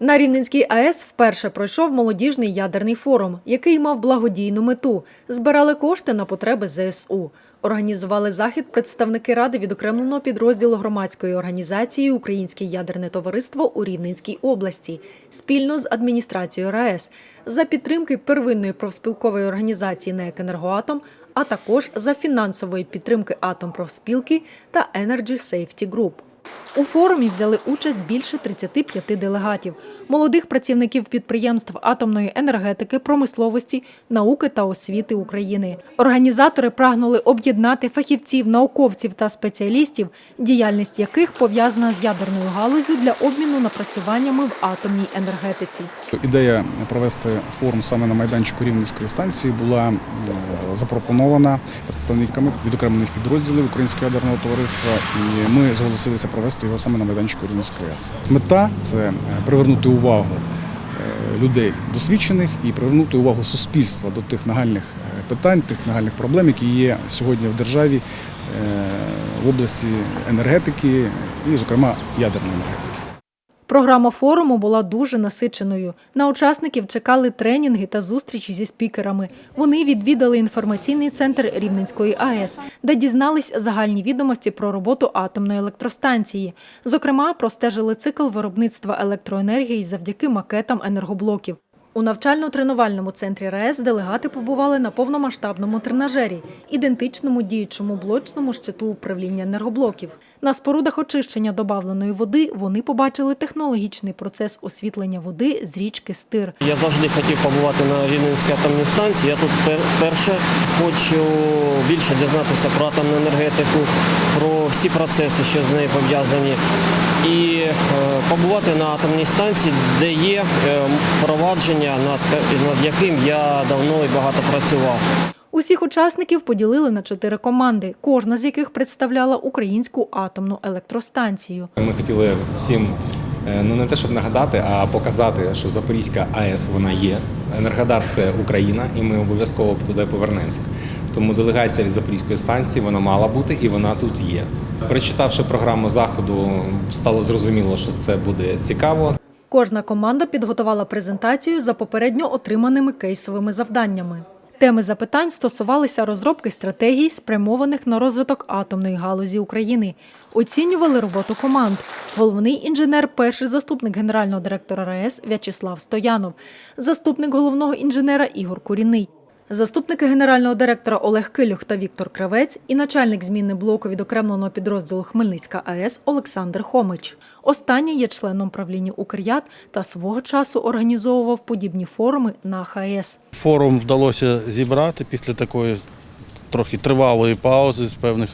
На Рівненській АЕС вперше пройшов молодіжний ядерний форум, який мав благодійну мету. Збирали кошти на потреби ЗСУ. Організували захід представники ради відокремленого підрозділу громадської організації Українське ядерне товариство у Рівненській області спільно з адміністрацією РаЕС за підтримки первинної профспілкової організації НЕК «Енергоатом», а також за фінансової підтримки Атомпрофспілки та Energy Safety Group. У форумі взяли участь більше 35 делегатів, молодих працівників підприємств атомної енергетики, промисловості, науки та освіти України. Організатори прагнули об'єднати фахівців, науковців та спеціалістів, діяльність яких пов'язана з ядерною галузю для обміну напрацюваннями в атомній енергетиці. Ідея провести форум саме на майданчику Рівненської станції була запропонована представниками відокремлених підрозділів Українського ядерного товариства, і ми зголосилися провести його саме на майданчику Рівненської АЕС. Мета це е, привернути увагу е, людей досвідчених і привернути увагу суспільства до тих нагальних е, питань, тих нагальних проблем, які є сьогодні в державі е, в області енергетики і, зокрема, ядерної енергетики. Програма форуму була дуже насиченою. На учасників чекали тренінги та зустрічі зі спікерами. Вони відвідали інформаційний центр Рівненської АЕС, де дізнались загальні відомості про роботу атомної електростанції. Зокрема, простежили цикл виробництва електроенергії завдяки макетам енергоблоків. У навчально-тренувальному центрі РаЕС делегати побували на повномасштабному тренажері, ідентичному діючому блочному щиту управління енергоблоків. На спорудах очищення добавленої води вони побачили технологічний процес освітлення води з річки Стир. Я завжди хотів побувати на Рівненській атомній станції. Я тут пер- вперше хочу більше дізнатися про атомну енергетику, про всі процеси, що з нею пов'язані, і е, побувати на атомній станції, де є е, провадження, над яким я давно і багато працював. Усіх учасників поділили на чотири команди, кожна з яких представляла українську атомну електростанцію. Ми хотіли всім е, ну не те, щоб нагадати, а показати, що Запорізька АЕС вона є. Енергодар це Україна, і ми обов'язково туди повернемося. Тому делегація від Запорізької станції вона мала бути і вона тут є. Прочитавши програму заходу, стало зрозуміло, що це буде цікаво. Кожна команда підготувала презентацію за попередньо отриманими кейсовими завданнями. Теми запитань стосувалися розробки стратегій, спрямованих на розвиток атомної галузі України. Оцінювали роботу команд. Головний інженер, перший заступник генерального директора РаЕС В'ячеслав Стоянов, заступник головного інженера Ігор Куріний. Заступники генерального директора Олег Килюх та Віктор Кравець і начальник зміни блоку відокремленого підрозділу Хмельницька АЕС Олександр Хомич. Останній є членом правління Укрят та свого часу організовував подібні форуми на ХАЕС. Форум вдалося зібрати після такої трохи тривалої паузи з певних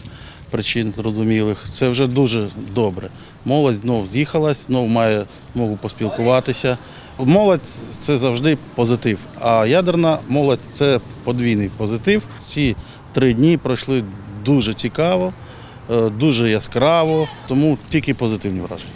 причин зрозумілих. Це вже дуже добре. Молодь знов з'їхалась, знов має змогу поспілкуватися. Молодь це завжди позитив, а ядерна молодь це подвійний позитив. Ці три дні пройшли дуже цікаво, е, дуже яскраво, тому тільки позитивні враження.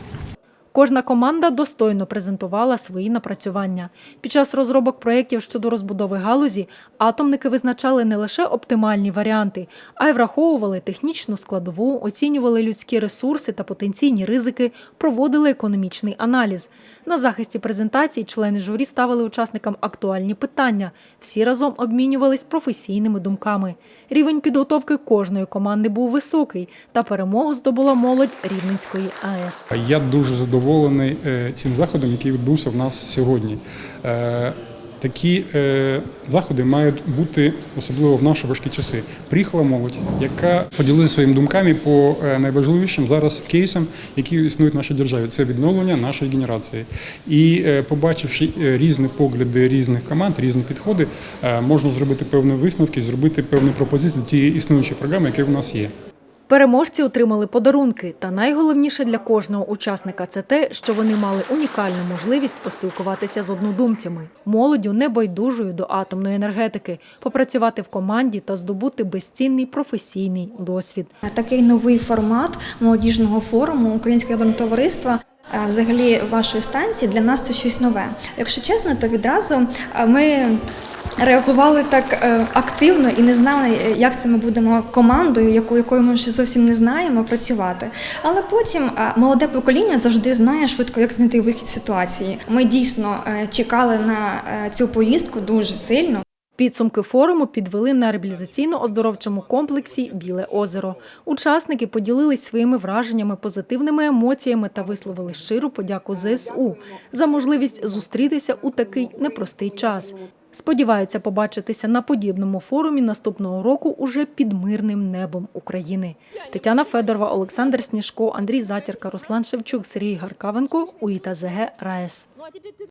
Кожна команда достойно презентувала свої напрацювання. Під час розробок проєктів щодо розбудови галузі атомники визначали не лише оптимальні варіанти, а й враховували технічну складову, оцінювали людські ресурси та потенційні ризики, проводили економічний аналіз. На захисті презентації члени журі ставили учасникам актуальні питання. Всі разом обмінювались професійними думками. Рівень підготовки кожної команди був високий, та перемогу здобула молодь Рівненської АЕС. Я дуже задоволений е, цим заходом, який відбувся в нас сьогодні. Е, Такі е, заходи мають бути особливо в наші важкі часи. Приїхала молодь, яка поділилася своїми думками по найважливішим зараз кейсам, які існують в нашій державі. Це відновлення нашої генерації. І побачивши різні погляди різних команд, різні підходи, можна зробити певні висновки, зробити певні пропозиції до тієї існуючої програми, яка в нас є. Переможці отримали подарунки, та найголовніше для кожного учасника це те, що вони мали унікальну можливість поспілкуватися з однодумцями, молоддю небайдужою до атомної енергетики, попрацювати в команді та здобути безцінний професійний досвід. Такий новий формат молодіжного форуму Українського ядерного товариства. е, Взагалі вашої станції для нас це щось нове. Якщо чесно, то відразу е, ми реагували так е, активно і не знали, е, як це ми будемо командою, яку- якою ми ще зовсім не знаємо, працювати. Але потім е, молоде покоління завжди знає швидко, як знайти вихід ситуації. Ми дійсно е, чекали на е, цю поїздку дуже сильно. Підсумки форуму підвели на реабілітаційно-оздоровчому комплексі Біле озеро. Учасники поділились своїми враженнями, позитивними емоціями та висловили щиру подяку ЗСУ за можливість зустрітися у такий непростий час. Сподіваються побачитися на подібному форумі наступного року уже під мирним небом України. Тетяна Федорова, Олександр Сніжко, Андрій Затірка, Руслан Шевчук, Сергій Гаркавенко, УІТА ЗГ РаЕС.